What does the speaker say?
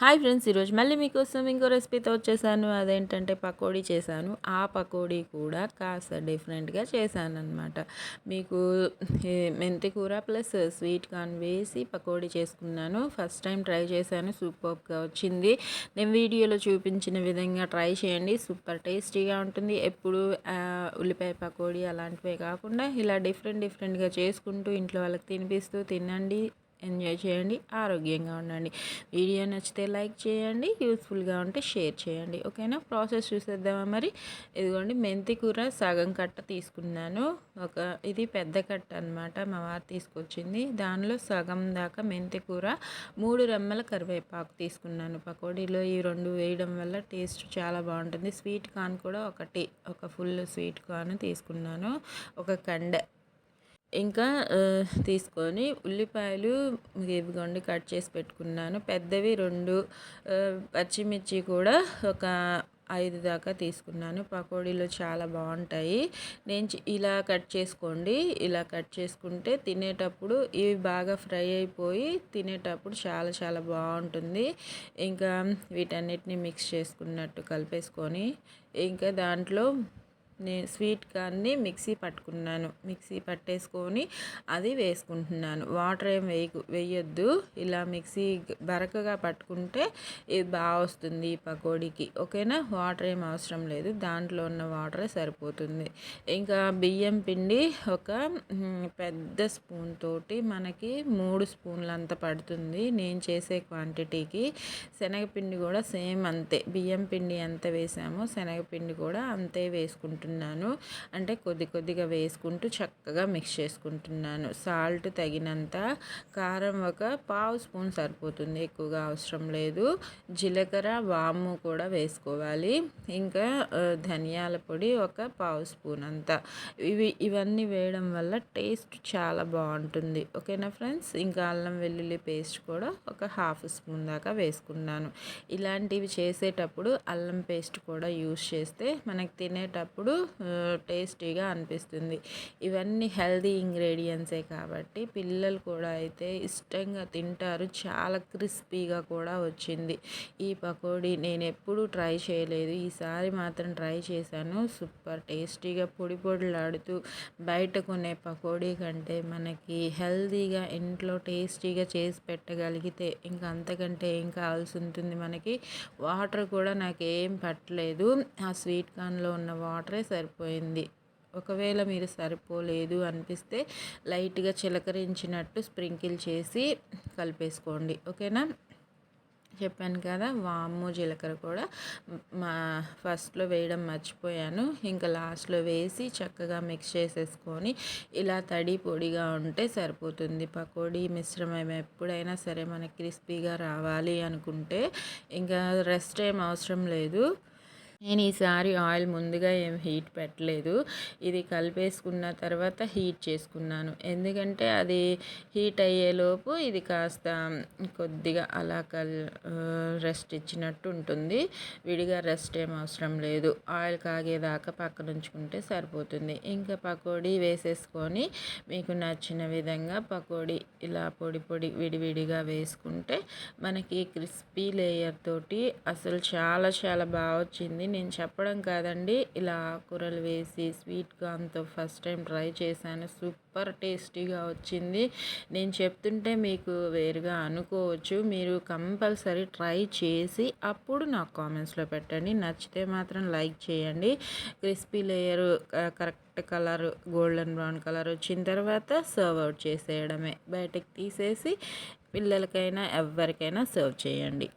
Hi friends ఈరోజు మళ్ళీ మీకోసం ఇంకో రెసిపీతో వచ్చేసాను అదేంటంటే పకోడీ చేశాను. ఆ పకోడీ కూడా కాస్త డిఫరెంట్గా చేశాను అనమాట మీకు మెంతి కూర ప్లస్ స్వీట్ కార్న్ వేసి పకోడీ చేసుకున్నాను. ఫస్ట్ టైం ట్రై చేశాను. సూపర్గా వచ్చింది. నేను వీడియోలో చూపించిన విధంగా ట్రై చేయండి. సూపర్ టేస్టీగా ఉంటుంది. ఎప్పుడు ఉల్లిపాయ పకోడీ అలాంటివే కాకుండా ఇలా డిఫరెంట్ డిఫరెంట్గా చేసుకుంటూ ఇంట్లో వాళ్ళకి తినిపిస్తూ తినండి. ఎంజాయ్ చేయండి ఆరోగ్యంగా ఉండండి. వీడియో నచ్చితే లైక్ చేయండి యూస్ఫుల్గా ఉంటే షేర్ చేయండి. ఓకేనా? ప్రాసెస్ చూసేద్దామా మరి? ఇదిగోండి మెంతి కూర సగం కట్ట తీసుకున్నాను. ఒక ఇది పెద్ద కట్ట అనమాట మా వారు తీసుకొచ్చింది. దానిలో సగం దాకా మెంతి కూర మూడు రెమ్మల కరివేపాకు తీసుకున్నాను. పకోడీలో ఈ రెండు వేయడం వల్ల టేస్ట్ చాలా బాగుంటుంది. స్వీట్ కార్న్ కూడా ఒకటి ఒక ఫుల్ స్వీట్ కార్న్ తీసుకున్నాను. ఒక కండ ఇంకా తీసుకొని ఉల్లిపాయలు ఇవిగోండి కట్ చేసి పెట్టుకున్నాను. పెద్దవి రెండు పచ్చిమిర్చి కూడా ఒక ఐదు దాకా తీసుకున్నాను. పకోడీలు చాలా బాగుంటాయి. నేను ఇలా కట్ చేసుకోండి. ఇలా కట్ చేసుకుంటే తినేటప్పుడు ఇవి బాగా ఫ్రై అయిపోయి తినేటప్పుడు చాలా చాలా బాగుంటుంది. ఇంకా వీటన్నిటిని మిక్స్ చేసుకున్నట్టు కలిపేసుకొని ఇంకా దాంట్లో నేను స్వీట్ కార్న్ని మిక్సీ పట్టుకున్నాను. మిక్సీ పట్టేసుకొని అది వేసుకుంటున్నాను. వాటర్ ఏం వేయ వేయొద్దు. ఇలా మిక్సీ బరకగా పట్టుకుంటే ఇది బాగా వస్తుంది ఈ పకోడీకి. ఓకేనా? వాటర్ ఏం అవసరం లేదు. దాంట్లో ఉన్న వాటరే సరిపోతుంది. ఇంకా బియ్యం పిండి ఒక పెద్ద స్పూన్ తోటి మనకి మూడు స్పూన్లు అంత పడుతుంది. నేను చేసే క్వాంటిటీకి శనగపిండి కూడా సేమ్ అంతే. బియ్యం పిండి ఎంత వేసామో శనగపిండి కూడా అంతే వేసుకుంటున్నాను. వేసుకుంటున్నాను. అంటే కొద్ది కొద్దిగా వేసుకుంటూ చక్కగా మిక్స్ చేసుకుంటున్నాను. సాల్ట్ తగినంత కారం ఒక పావు స్పూన్ సరిపోతుంది ఎక్కువగా అవసరం లేదు. జీలకర్ర వాము కూడా వేసుకోవాలి. ఇంకా ధనియాల పొడి ఒక పావు స్పూన్ అంత. ఇవి ఇవన్నీ వేయడం వల్ల టేస్ట్ చాలా బాగుంటుంది. ఓకేనా ఫ్రెండ్స్? ఇంకా అల్లం వెల్లుల్లి పేస్ట్ కూడా ఒక హాఫ్ స్పూన్ దాకా వేసుకున్నాను. ఇలాంటివి చేసేటప్పుడు అల్లం పేస్ట్ కూడా యూస్ చేస్తే మనకి తినేటప్పుడు టేస్టీగా అనిపిస్తుంది. ఇవన్నీ హెల్దీ ఇంగ్రీడియంట్సే కాబట్టి పిల్లలు కూడా అయితే ఇష్టంగా తింటారు. చాలా క్రిస్పీగా కూడా వచ్చింది. ఈ పకోడీ నేను ఎప్పుడూ ట్రై చేయలేదు. ఈసారి మాత్రం ట్రై చేశాను. సూపర్ టేస్టీగా పొడి పొడిలాడుతూ బయట కొనే పకోడీ కంటే మనకి హెల్దీగా ఇంట్లో టేస్టీగా చేసి పెట్టగలిగితే ఇంకా అంతకంటే ఏం కావాల్సి ఉంటుంది మనకి? వాటర్ కూడా నాకు ఏం పట్టలేదు. ఆ స్వీట్ కార్న్లో ఉన్న వాటరే సరిపోయింది. ఒకవేళ మీరు సరిపోలేదు అనిపిస్తే లైట్గా చిలకరించినట్టు స్ప్రింకిల్ చేసి కలిపేసుకోండి. ఓకేనా? చెప్పాను కదా వాము జీలకర్ర కూడా మా ఫస్ట్లో వేయడం మర్చిపోయాను. ఇంకా లాస్ట్లో వేసి చక్కగా మిక్స్ చేసేసుకొని ఇలా తడి పొడిగా ఉంటే సరిపోతుంది. పకోడీ మిశ్రమం ఎప్పుడైనా సరే మనకి క్రిస్పీగా రావాలి అనుకుంటే ఇంకా రెస్ట్ ఏం అవసరం లేదు. నేను ఈసారి ఆయిల్ ముందుగా ఏం హీట్ పెట్టలేదు. ఇది కలిపేసుకున్న తర్వాత హీట్ చేసుకున్నాను. ఎందుకంటే అది హీట్ అయ్యేలోపు ఇది కాస్త కొద్దిగా అలా కల్ రెస్ట్ ఇచ్చినట్టు ఉంటుంది. విడిగా రెస్ట్ ఏం అవసరం లేదు. ఆయిల్ కాగేదాకా పక్కన ఉంచుకుంటే సరిపోతుంది. ఇంకా పకోడీ వేసేసుకొని మీకు నచ్చిన విధంగా పకోడీ ఇలా పొడి పొడి విడివిడిగా వేసుకుంటే మనకి క్రిస్పీ లేయర్ తోటి అసలు చాలా చాలా బాగా వచ్చింది. నేను చెప్పడం కాదండి. ఇలా ఆకుకూరలు వేసి స్వీట్ కార్న్తో ఫస్ట్ టైం ట్రై చేశాను. సూపర్ టేస్టీగా వచ్చింది. నేను చెప్తుంటే మీకు వేరుగా అనుకోవచ్చు. మీరు కంపల్సరీ ట్రై చేసి అప్పుడు నాకు కామెంట్స్లో పెట్టండి. నచ్చితే మాత్రం లైక్ చేయండి. Crispy layer correct colour golden brown colour వచ్చిన తర్వాత సర్వ్ అవుట్ చేసేయడమే. బయటకు తీసేసి పిల్లలకైనా ఎవరికైనా సర్వ్ చేయండి.